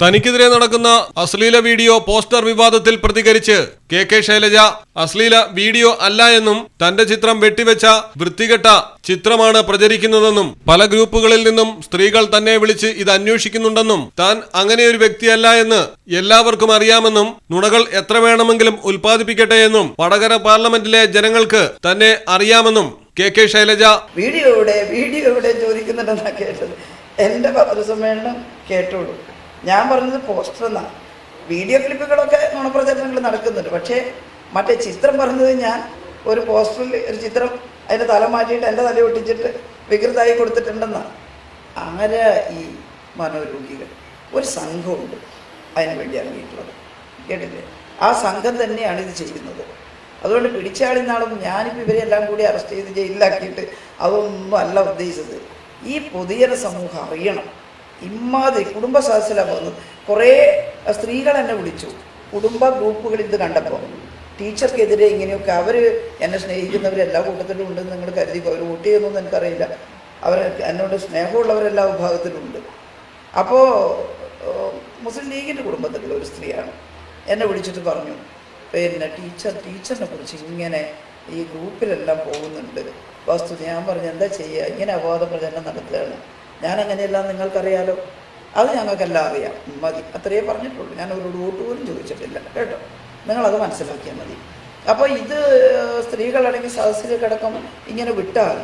തനിക്കെതിരെ നടക്കുന്ന അശ്ലീല വീഡിയോ പോസ്റ്റർ വിവാദത്തിൽ പ്രതികരിച്ച് കെ കെ ശൈലജ അശ്ലീല വീഡിയോ അല്ല എന്നും തന്റെ ചിത്രം വെട്ടിവെച്ച വൃത്തികെട്ട ചിത്രമാണ് പ്രചരിക്കുന്നതെന്നും പല ഗ്രൂപ്പുകളിൽ നിന്നും സ്ത്രീകൾ തന്നെ വിളിച്ച് ഇത് അന്വേഷിക്കുന്നുണ്ടെന്നും താൻ അങ്ങനെ ഒരു വ്യക്തിയല്ല എന്ന് എല്ലാവർക്കും അറിയാമെന്നും നുണകൾ എത്ര വേണമെങ്കിലും ഉൽപ്പാദിപ്പിക്കട്ടെ എന്നും വടകര പാർലമെന്റിലെ ജനങ്ങൾക്ക് തന്നെ അറിയാമെന്നും K K Shailaja. Video video ചോദിക്കുന്നുണ്ടെന്നാണ് കേട്ടത്? എന്റെ പത്രസമ്മേളനം കേട്ടോളൂ. ഞാൻ പറഞ്ഞത് പോസ്റ്റർ എന്നാണ് വീഡിയോ ക്ലിപ്പുകളൊക്കെ നുണപ്രചരണങ്ങൾ നടക്കുന്നുണ്ട്. പക്ഷേ മറ്റേ ചിത്രം പറഞ്ഞത് ഞാൻ ഒരു പോസ്റ്ററിൽ ഒരു ചിത്രം അതിന്റെ തല മാറ്റിയിട്ട് എന്റെ തല ഒട്ടിച്ചിട്ട് വികൃതമായി കൊടുത്തിട്ടുണ്ടെന്നാണ് ആരാ ഈ മനോരോഗികൾ? ഒരു സംഘമുണ്ട്. അതിന് വേണ്ടി ഇറങ്ങിയിട്ടുള്ളത് കേട്ടില്ലേ? ആ സംഘം തന്നെയാണ് ഇത് ചെയ്യുന്നത്. അതുകൊണ്ട് പിടിച്ചാളി നാളും ഞാനിപ്പോൾ ഇവരെല്ലാം കൂടി അറസ്റ്റ് ചെയ്ത് ജയിലിലാക്കിയിട്ട് അതൊന്നും അല്ല ഉദ്ദേശിച്ചത്. ഈ പൊതുജന സമൂഹം അറിയണം. ഇമ്മാതിരി കുടുംബ സദസ്സിലാണ് പോകുന്നത്. കുറേ സ്ത്രീകൾ എന്നെ വിളിച്ചു. കുടുംബ ഗ്രൂപ്പുകളിൽ ഇത് കണ്ടപ്പോൾ ടീച്ചർക്കെതിരെ ഇങ്ങനെയൊക്കെ അവർ എന്നെ സ്നേഹിക്കുന്നവർ എല്ലാ കൂട്ടത്തിലും ഉണ്ടെന്ന് നിങ്ങൾ കരുതി. അവർ വോട്ട് ചെയ്യുന്നൊന്നും എനിക്കറിയില്ല. അവർ എന്നോട് സ്നേഹമുള്ളവരെല്ലാ വിഭാഗത്തിലുണ്ട്. അപ്പോൾ മുസ്ലിം ലീഗിന്റെ കുടുംബത്തിലുള്ള ഒരു സ്ത്രീയാണ് എന്നെ വിളിച്ചിട്ട് പറഞ്ഞു. പിന്നെ ടീച്ചർ ടീച്ചറിനെ കുറിച്ച് ഇങ്ങനെ ഈ ഗ്രൂപ്പിലെല്ലാം പോകുന്നുണ്ട്. വസ്തു ഞാൻ പറഞ്ഞു എന്താ ചെയ്യുക ഇങ്ങനെ അപവാദ പ്രചരണം നടത്തുകയാണ്. ഞാൻ അങ്ങനെയെല്ലാം നിങ്ങൾക്കറിയാലോ. അത് ഞങ്ങൾക്കെല്ലാം അറിയാം മതി. അത്രയേ പറഞ്ഞിട്ടുള്ളൂ. ഞാൻ ഒരു വോട്ട് പോലും ചോദിച്ചിട്ടില്ല. കേട്ടോ? നിങ്ങളത് മനസ്സിലാക്കിയാൽ മതി. അപ്പോൾ ഇത് സ്ത്രീകളടങ്ങി കിടക്കും. ഇങ്ങനെ വിട്ടാൽ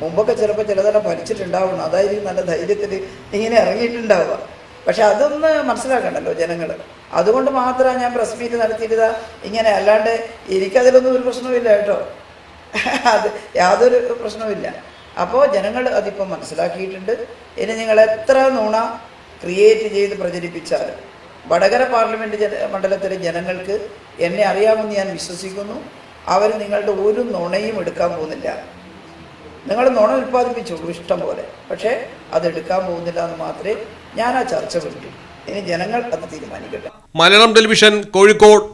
മുമ്പൊക്കെ ചിലപ്പോൾ ചിലതെല്ലാം ഭരിച്ചിട്ടുണ്ടാവണം. അതായിരിക്കും നല്ല ധൈര്യത്തിൽ ഇങ്ങനെ ഇറങ്ങിയിട്ടുണ്ടാവുക. പക്ഷെ അതൊന്ന് മനസ്സിലാക്കണ്ടല്ലോ ജനങ്ങൾ. അതുകൊണ്ട് മാത്രമാണ് ഞാൻ പ്രസ് മീറ്റ് നടത്തിയിട്ടതാ ഇങ്ങനെ അല്ലാണ്ട് എനിക്കതിലൊന്നും ഒരു പ്രശ്നവുമില്ല കേട്ടോ. അത് യാതൊരു പ്രശ്നവുമില്ല. അപ്പോൾ ജനങ്ങൾ അതിപ്പോൾ മനസ്സിലാക്കിയിട്ടുണ്ട്. ഇനി നിങ്ങൾ എത്ര നുണ ക്രിയേറ്റ് ചെയ്ത് പ്രചരിപ്പിച്ചാൽ വടകര പാർലമെന്റ് ജന മണ്ഡലത്തിലെ ജനങ്ങൾക്ക് എന്നെ അറിയാമെന്ന് ഞാൻ വിശ്വസിക്കുന്നു. അവർ നിങ്ങളുടെ ഒരു നുണയും എടുക്കാൻ പോകുന്നില്ല. നിങ്ങൾ നുണ ഉൽപ്പാദിപ്പിച്ചുള്ളൂ ഇഷ്ടം പോലെ. പക്ഷേ അത് എടുക്കാൻ പോകുന്നില്ല എന്ന് മാത്രമേ ഞാൻ ആ ചർച്ച വിട്ടു. ഇനി ജനങ്ങൾ അത് തീരുമാനിക്കട്ടെ. മലയാളം ടെലിവിഷൻ കോഴിക്കോട്.